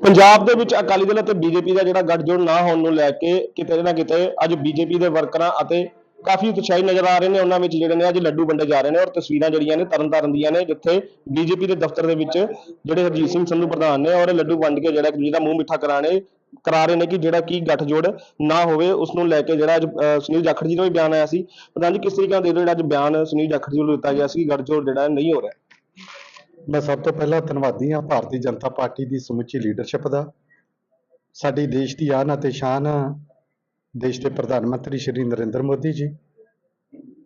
ਪੰਜਾਬ ਦੇ ਵਿੱਚ ਅਕਾਲੀ ਦਲ ਅਤੇ ਬੀਜੇਪੀ ਦਾ ਜਿਹੜਾ ਗੱਠਜੋੜ ਨਾ ਹੋਣ ਨੂੰ ਲੈ ਕੇ ਕਿਤੇ ਨਾ ਕਿਤੇ ਅੱਜ ਬੀਜੇਪੀ ਦੇ ਵਰਕਰਾਂ ਅਤੇ ਕਾਫੀ ਉਤਸ਼ਾਹੀ ਨਜ਼ਰ ਆ ਰਹੇ ਨੇ, ਉਹਨਾਂ ਵਿੱਚ ਜਿਹੜੇ ਨੇ ਅੱਜ ਲੱਡੂ ਵੰਡੇ ਜਾ ਰਹੇ ਨੇ ਔਰ ਤਸਵੀਰਾਂ ਜਿਹੜੀਆਂ ਨੇ ਤਰਨਤਾਰਨ ਦੀਆਂ ਨੇ, ਜਿੱਥੇ ਬੀਜੇਪੀ ਦੇ ਦਫ਼ਤਰ ਦੇ ਵਿੱਚ ਜਿਹੜੇ ਹਰਜੀਤ ਸਿੰਘ ਸੰਧੂ ਪ੍ਰਧਾਨ ਨੇ ਔਰ ਲੱਡੂ ਵੰਡ ਕੇ ਜਿਹੜਾ ਜਿਹਦਾ ਮੂੰਹ ਮਿੱਠਾ ਕਰਾਣੇ, ਕਰਾ ਰਹੇ ਨੇ ਕਿ ਜਿਹੜਾ ਕੀ ਗੱਠਜੋੜ ਨਾ ਹੋਵੇ, ਉਸ ਨੂੰ ਲੈ ਕੇ ਜਿਹੜਾ ਅੱਜ ਸੁਨੀਲ ਜਾਖੜ ਜੀ ਦਾ ਵੀ ਬਿਆਨ ਆਇਆ ਸੀ। ਪ੍ਰਧਾਨ ਜੀ ਕਿਸ ਤਰੀਕੇ ਨਾਲ ਦੇ ਰਹੇ ਜਿਹੜਾ ਅੱਜ ਬਿਆਨ ਸੁਨੀਲ ਜਾਖੜ ਜੀ ਵੱਲੋਂ ਦਿੱਤਾ ਗਿਆ ਸੀ ਕਿ ਗੱਠਜੋੜ ਜਿਹੜਾ ਨਹੀਂ ਹੋ ਰਿਹਾ। ਮੈਂ ਸਭ ਤੋਂ ਪਹਿਲਾਂ ਧੰਨਵਾਦੀ ਹਾਂ ਭਾਰਤੀ ਜਨਤਾ ਪਾਰਟੀ ਦੀ ਸਮੁੱਚੀ ਲੀਡਰਸ਼ਿਪ ਦਾ। ਸਾਡੀ ਦੇਸ਼ ਦੀ ਆਨ ਅਤੇ ਸ਼ਾਨ ਦੇਸ਼ ਦੇ ਪ੍ਰਧਾਨ ਮੰਤਰੀ ਸ਼੍ਰੀ ਨਰਿੰਦਰ ਮੋਦੀ ਜੀ,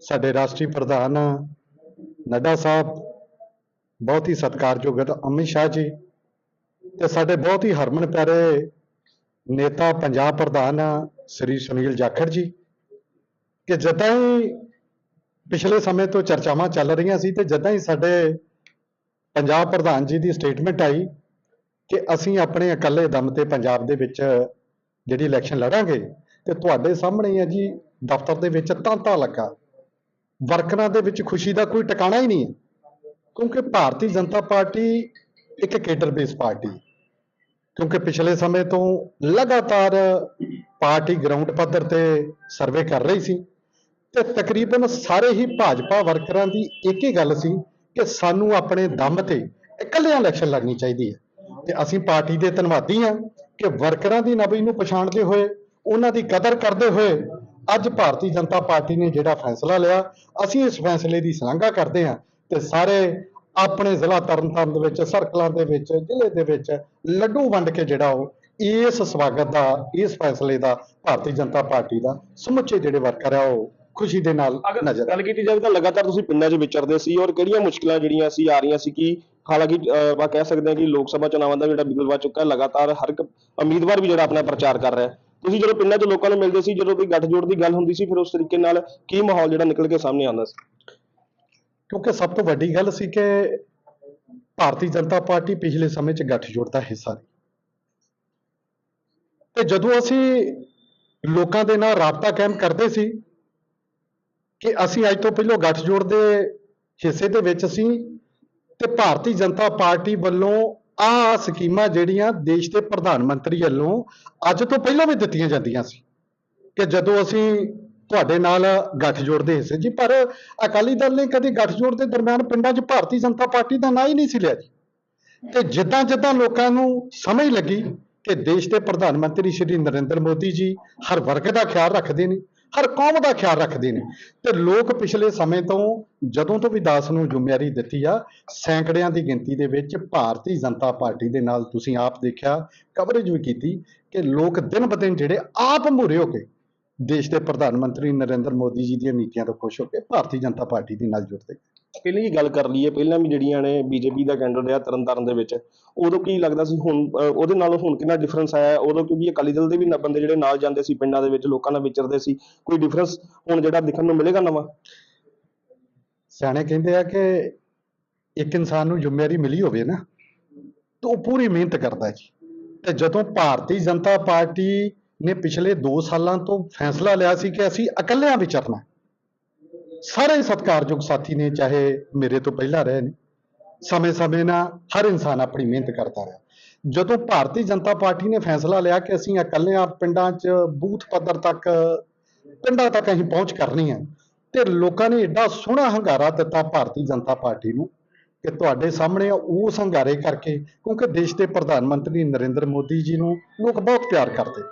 ਸਾਡੇ ਰਾਸ਼ਟਰੀ ਪ੍ਰਧਾਨ ਨੱਡਾ ਸਾਹਿਬ, ਬਹੁਤ ਹੀ ਸਤਿਕਾਰਯੋਗ ਅਮਿਤ ਸ਼ਾਹ ਜੀ ਤੇ ਸਾਡੇ ਬਹੁਤ ਹੀ ਹਰਮਨ ਪਿਆਰੇ ਨੇਤਾ, ਪੰਜਾਬ ਪ੍ਰਧਾਨ ਸ੍ਰੀ ਸੁਨੀਲ ਜਾਖੜ ਜੀ ਕਿ ਜਦੋਂ ਹੀ ਪਿਛਲੇ ਸਮੇਂ ਤੋਂ ਚਰਚਾਵਾਂ ਚੱਲ ਰਹੀਆਂ ਸੀ ਤੇ ਜਦੋਂ ਹੀ ਸਾਡੇ ਪੰਜਾਬ ਪ੍ਰਧਾਨ ਜੀ ਦੀ ਸਟੇਟਮੈਂਟ ਆਈ ਕਿ ਅਸੀਂ ਆਪਣੇ ਇਕੱਲੇ ਦਮ ਤੇ ਪੰਜਾਬ ਦੇ ਵਿੱਚ ਜਿਹੜੀ ਇਲੈਕਸ਼ਨ ਲੜਾਂਗੇ ਤੇ ਤੁਹਾਡੇ ਸਾਹਮਣੇ ਹੈ ਜੀ ਦਫ਼ਤਰ ਦੇ ਵਿੱਚ ਤਾਂਤਾ ਲੱਗਾ। ਵਰਕਰਾਂ ਦੇ ਵਿੱਚ ਖੁਸ਼ੀ ਦਾ ਕੋਈ ਟਿਕਾਣਾ ਹੀ ਨਹੀਂ ਕਿਉਂਕਿ ਭਾਰਤੀ ਜਨਤਾ ਪਾਰਟੀ ਇੱਕ ਕੇਡਰ ਬੇਸ ਪਾਰਟੀ ਕਿਉਂਕਿ ਪਿਛਲੇ ਸਮੇਂ ਤੋਂ ਲਗਾਤਾਰ ਪਾਰਟੀ ਗਰਾਊਂਡ ਪੱਧਰ ਤੇ ਸਰਵੇ ਕਰ ਰਹੀ ਸੀ ਤੇ ਤਕਰੀਬਨ ਸਾਰੇ ਹੀ ਭਾਜਪਾ ਵਰਕਰਾਂ ਦੀ ਇੱਕ ਹੀ ਗੱਲ ਸੀ ਕਿ ਸਾਨੂੰ ਆਪਣੇ ਦਮ ਤੇ ਇਕੱਲਿਆਂ ਇਲੈਕਸ਼ਨ ਲੜਨੀ ਚਾਹੀਦੀ ਹੈ। ਤੇ ਅਸੀਂ ਪਾਰਟੀ ਦੇ ਧੰਨਵਾਦੀ ਹਾਂ ਕਿ ਵਰਕਰਾਂ ਦੀ ਨਬੀ ਨੂੰ ਪਛਾਣਦੇ ਹੋਏ, ਉਹਨਾਂ ਦੀ ਕਦਰ ਕਰਦੇ ਹੋਏ ਅੱਜ ਭਾਰਤੀ ਜਨਤਾ ਪਾਰਟੀ ਨੇ ਜਿਹੜਾ ਫੈਸਲਾ ਲਿਆ, ਅਸੀਂ ਇਸ ਫੈਸਲੇ ਦੀ ਸ਼ਲਾਘਾ ਕਰਦੇ ਹਾਂ ਤੇ ਸਾਰੇ ਆਪਣੇ ਜ਼ਿਲ੍ਹਾ ਤਰਨਤਾਰਨ ਦੇ ਵਿੱਚ, ਸਰਕਲਾਂ ਦੇ ਵਿੱਚ, ਜ਼ਿਲ੍ਹੇ ਦੇ ਵਿੱਚ ਲੱਡੂ ਵੰਡ ਕੇ ਜਿਹੜਾ ਉਹ ਇਸ ਸਵਾਗਤ ਦਾ, ਇਸ ਫੈਸਲੇ ਦਾ ਭਾਰਤੀ ਜਨਤਾ ਪਾਰਟੀ ਦਾ ਸਮੁੱਚੇ ਜਿਹੜੇ ਵਰਕਰ ਆ ਉਹ ਖੁਸ਼ੀ ਦੇ ਨਾਲ ਨਜ਼ਰ ਗੱਲ ਕੀਤੀ ਜਾਵੇ ਤਾਂ ਲਗਾਤਾਰ ਤੁਸੀਂ ਪਿੰਡਾਂ 'ਚ ਵਿਚਰਦੇ ਸੀ ਔਰ ਕਿਹੜੀਆਂ ਮੁਸ਼ਕਲਾਂ ਜਿਹੜੀਆਂ ਸੀ ਆ ਰਹੀਆਂ ਸੀ ਕਿ ਹਾਲਾਂਕਿ ਆਪਾਂ ਕਹਿ ਸਕਦੇ ਹਾਂ ਕਿ ਲੋਕ ਸਭਾ ਚੁਣਾਵਾਂ ਦਾ ਜਿਹੜਾ ਬਿਗਲ ਚੁੱਕਾ ਹੈ ਲਗਾਤਾਰ ਹਰ ਇੱਕ ਉਮੀਦਵਾਰ ਵੀ ਜਿਹੜਾ ਆਪਣਾ ਪ੍ਰਚਾਰ ਕਰ ਰਿਹਾ ਹੈ। ਤੁਸੀਂ ਜਦੋਂ ਪਿੰਡਾਂ 'ਚ ਲੋਕਾਂ ਨੂੰ ਮਿਲਦੇ ਸੀ ਜਦੋਂ ਕੋਈ ਗੱਠਜੋੜ ਦੀ ਗੱਲ ਹੁੰਦੀ ਸੀ ਫਿਰ ਉਸ ਤਰੀਕੇ ਨਾਲ ਕੀ ਮਾਹੌਲ ਜਿਹੜਾ ਨਿਕਲ ਕੇ ਸਾਹਮਣੇ ਆਉਂਦਾ ਸੀ? ਕਿਉਂਕਿ ਸਭ ਤੋਂ ਵੱਡੀ ਗੱਲ ਸੀ ਕਿ ਭਾਰਤੀ ਜਨਤਾ ਪਾਰਟੀ ਪਿਛਲੇ ਸਮੇਂ 'ਚ ਗੱਠਜੋੜ ਦਾ ਹਿੱਸਾ ਰਹੀ। ਤੇ ਜਦੋਂ ਅਸੀਂ ਲੋਕਾਂ ਦੇ ਨਾਲ ਰਾਬਤਾ ਕਾਇਮ ਕਰਦੇ ਸੀ ਕਿ ਅਸੀਂ ਅੱਜ ਤੋਂ ਪਹਿਲਾਂ ਗੱਠਜੋੜ ਦੇ ਹਿੱਸੇ ਦੇ ਵਿੱਚ ਸੀ ਤੇ ਭਾਰਤੀ ਜਨਤਾ ਪਾਰਟੀ ਵੱਲੋਂ ਆਹ ਸਕੀਮਾਂ ਜਿਹੜੀਆਂ ਦੇਸ਼ ਦੇ ਪ੍ਰਧਾਨ ਮੰਤਰੀ ਵੱਲੋਂ ਅੱਜ ਤੋਂ ਪਹਿਲਾਂ ਵੀ ਦਿੱਤੀਆਂ ਜਾਂਦੀਆਂ ਸੀ ਕਿ ਜਦੋਂ ਅਸੀਂ ਤੁਹਾਡੇ ਨਾਲ ਗੱਠਜੋੜ ਦੇ ਹਿੱਸੇ ਜੀ, ਪਰ ਅਕਾਲੀ ਦਲ ਨੇ ਕਦੇ ਗੱਠਜੋੜ ਦੇ ਦਰਮਿਆਨ ਪਿੰਡਾਂ 'ਚ ਭਾਰਤੀ ਜਨਤਾ ਪਾਰਟੀ ਦਾ ਨਾਂ ਹੀ ਨਹੀਂ ਸੀ ਲਿਆ ਜੀ। ਤੇ ਜਿੱਦਾਂ ਜਿੱਦਾਂ ਲੋਕਾਂ ਨੂੰ ਸਮਝ ਲੱਗੀ ਕਿ ਦੇਸ਼ ਦੇ ਪ੍ਰਧਾਨ ਮੰਤਰੀ ਸ਼੍ਰੀ ਨਰਿੰਦਰ ਮੋਦੀ ਜੀ ਹਰ ਵਰਗ ਦਾ ਖਿਆਲ ਰੱਖਦੇ ਨੇ ਹਰ ਕੌਮ ਦਾ ਖਿਆਲ ਰੱਖਦੇ ਨੇ। ਤੇ ਲੋਕ ਪਿਛਲੇ ਸਮੇਂ ਤੋਂ ਜਦੋਂ ਤੋਂ ਵੀ ਦਾਸ ਨੂੰ ਜ਼ਿੰਮੇਵਾਰੀ ਦਿੱਤੀ ਆ, ਸੈਂਕੜਿਆਂ ਦੀ ਗਿਣਤੀ ਦੇ ਵਿੱਚ ਭਾਰਤੀ ਜਨਤਾ ਪਾਰਟੀ ਦੇ ਨਾਲ ਤੁਸੀਂ ਆਪ ਦੇਖਿਆ ਕਵਰੇਜ ਵੀ ਕੀਤੀ ਕਿ ਲੋਕ ਦਿਨ ਬ ਦਿਨ ਜਿਹੜੇ ਆਪ ਮੂਹਰੇ ਹੋ ਕੇ ਦੇਸ਼ ਦੇ ਪ੍ਰਧਾਨ ਮੰਤਰੀ ਨਰਿੰਦਰ ਮੋਦੀ ਜੀ ਦੀਆਂ ਨੀਤੀਆਂ ਤੋਂ ਖੁਸ਼ ਹੋ ਕੇ ਭਾਰਤੀ ਜਨਤਾ ਪਾਰਟੀ ਦੇ ਨਾਲ ਜੁੜਦੇ। ਪਹਿਲਾਂ ਹੀ ਗੱਲ ਕਰ ਲਈਏ ਪਹਿਲਾਂ ਵੀ ਜਿਹੜੀਆਂ ਨੇ ਬੀਜੇਪੀ ਦਾ ਕੈਂਡੀਡੇਟ ਰਿਹਾ ਤਰਨਤਾਰਨ ਦੇ ਵਿੱਚ ਉਦੋਂ ਕੀ ਲੱਗਦਾ ਸੀ ਹੁਣ ਅਹ, ਉਹਦੇ ਨਾਲੋਂ ਹੁਣ ਕਿੰਨਾ ਡਿਫਰੈਂਸ ਆਇਆ ਹੈ? ਉਦੋਂ ਕਿਉਂਕਿ ਅਕਾਲੀ ਦਲ ਦੇ ਵੀ ਨ- ਬੰਦੇ ਜਿਹੜੇ ਨਾਲ ਜਾਂਦੇ ਸੀ ਪਿੰਡਾਂ ਦੇ ਵਿੱਚ ਲੋਕਾਂ ਨਾਲ ਵਿਚਰਦੇ ਸੀ ਕੋਈ ਡਿਫਰੈਂਸ ਹੁਣ ਜਿਹੜਾ ਦੇਖਣ ਨੂੰ ਮਿਲੇਗਾ ਨਵਾਂ ਸਿਆਣੇ ਕਹਿੰਦੇ ਆ ਕਿ ਇੱਕ ਇਨਸਾਨ ਨੂੰ ਜ਼ਿੰਮੇਵਾਰੀ ਮਿਲੀ ਹੋਵੇ ਨਾ ਤਾਂ ਉਹ ਪੂਰੀ ਮਿਹਨਤ ਕਰਦਾ ਜੀ ਤੇ ਜਦੋਂ ਭਾਰਤੀ ਜਨਤਾ ਪਾਰਟੀ ਨੇ ਪਿਛਲੇ 2 ਸਾਲਾਂ ਤੋਂ ਫੈਸਲਾ ਲਿਆ ਸੀ ਕਿ ਅਸੀਂ ਇਕੱਲਿਆਂ ਵਿਚਰਨਾ ਸਾਰੇ ਹੀ ਸਤਿਕਾਰਯੋਗ ਸਾਥੀ ਨੇ, ਚਾਹੇ ਮੇਰੇ ਤੋਂ ਪਹਿਲਾਂ ਰਹੇ ਨੇ। ਸਮੇਂ-ਸਮੇਂ ਨਾਲ ਹਰ ਇਨਸਾਨ ਆਪਣੀ ਮਿਹਨਤ ਕਰਦਾ ਰਿਹਾ। ਜਦੋਂ ਭਾਰਤੀ ਜਨਤਾ ਪਾਰਟੀ ਨੇ ਫੈਸਲਾ ਲਿਆ ਕਿ ਅਸੀਂ ਇਕੱਲਿਆਂ ਪਿੰਡਾਂ 'ਚ ਬੂਥ ਪੱਧਰ ਤੱਕ, ਪਿੰਡਾਂ ਤੱਕ ਅਸੀਂ ਪਹੁੰਚ ਕਰਨੀ ਹੈ ਤੇ ਲੋਕਾਂ ਨੇ ਐਡਾ ਸੋਹਣਾ ਹੰਗਾਰਾ ਦਿੱਤਾ ਭਾਰਤੀ ਜਨਤਾ ਪਾਰਟੀ ਨੂੰ ਕਿ ਤੁਹਾਡੇ ਸਾਹਮਣੇ ਉਸ ਹੰਗਾਰੇ ਕਰਕੇ, ਕਿਉਂਕਿ ਦੇਸ਼ ਦੇ ਪ੍ਰਧਾਨ ਮੰਤਰੀ ਨਰਿੰਦਰ ਮੋਦੀ ਜੀ ਨੂੰ ਲੋਕ ਬਹੁਤ ਪਿਆਰ ਕਰਦੇ।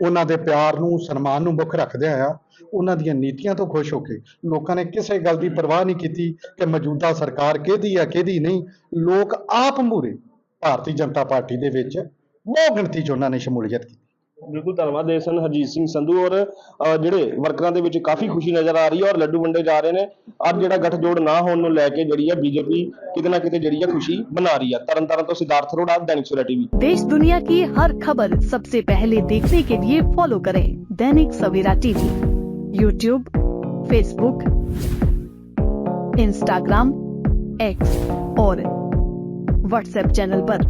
ਉਹਨਾਂ ਦੇ ਪਿਆਰ ਨੂੰ, ਸਨਮਾਨ ਨੂੰ ਮੁੱਖ ਰੱਖਦਿਆਂ ਆ। ਉਹਨਾਂ ਦੀਆਂ ਨੀਤੀਆਂ ਤੋਂ ਖੁਸ਼ ਹੋ ਕੇ ਲੋਕਾਂ ਨੇ ਕਿਸੇ ਗੱਲ ਦੀ ਪਰਵਾਹ ਨਹੀਂ ਕੀਤੀ ਕਿ ਮੌਜੂਦਾ ਸਰਕਾਰ ਕਿਹਦੀ ਆ, ਕਿਹਦੀ ਨਹੀਂ। ਲੋਕ ਆਪ ਮੂਰੇ ਭਾਰਤੀ ਜਨਤਾ ਪਾਰਟੀ ਦੇ ਵਿੱਚ ਬਹੁ ਗਿਣਤੀ 'ਚ ਉਹਨਾਂ ਨੇ ਸ਼ਮੂਲੀਅਤ ਕੀਤੀ। ਬਿਲਕੁਲ ਧੰਨਵਾਦ ਦੇ ਸਨ ਹਰਜੀਤ ਸਿੰਘ ਸੰਧੂ ਔਰ ਅਹ, ਜਿਹੜੇ ਵਰਕਰਾਂ ਦੇ ਵਿੱਚ ਕਾਫੀ ਖੁਸ਼ੀ ਨਜ਼ਰ ਆ ਰਹੀ ਹੈ ਔਰ ਲੱਡੂ ਵੰਡੇ ਜਾ ਰਹੇ ਨੇ ਅੱਜ ਜਿਹੜਾ ਗੱਠਜੋੜ ਨਾ ਹੋਣ ਨੂੰ ਲੈ ਕੇ ਜਿਹੜੀ ਹੈ ਬੀਜੇਪੀ ਕਿਤੇ ਨਾ ਕਿਤੇ ਜਿਹੜੀ ਹੈ ਖੁਸ਼ੀ ਮਨਾ ਰਹੀ ਹੈ ਤਰਨਤਾਰਨ ਤੋਂ ਸਿਧਾਰਥ ਅਰੋੜਾ दैनिक सवेरा टीवी देश दुनिया की हर खबर सबसे पहले देखने के लिए फॉलो करें Dainik Savera TV YouTube Facebook Instagram X और व्हाट्सएप चैनल पर।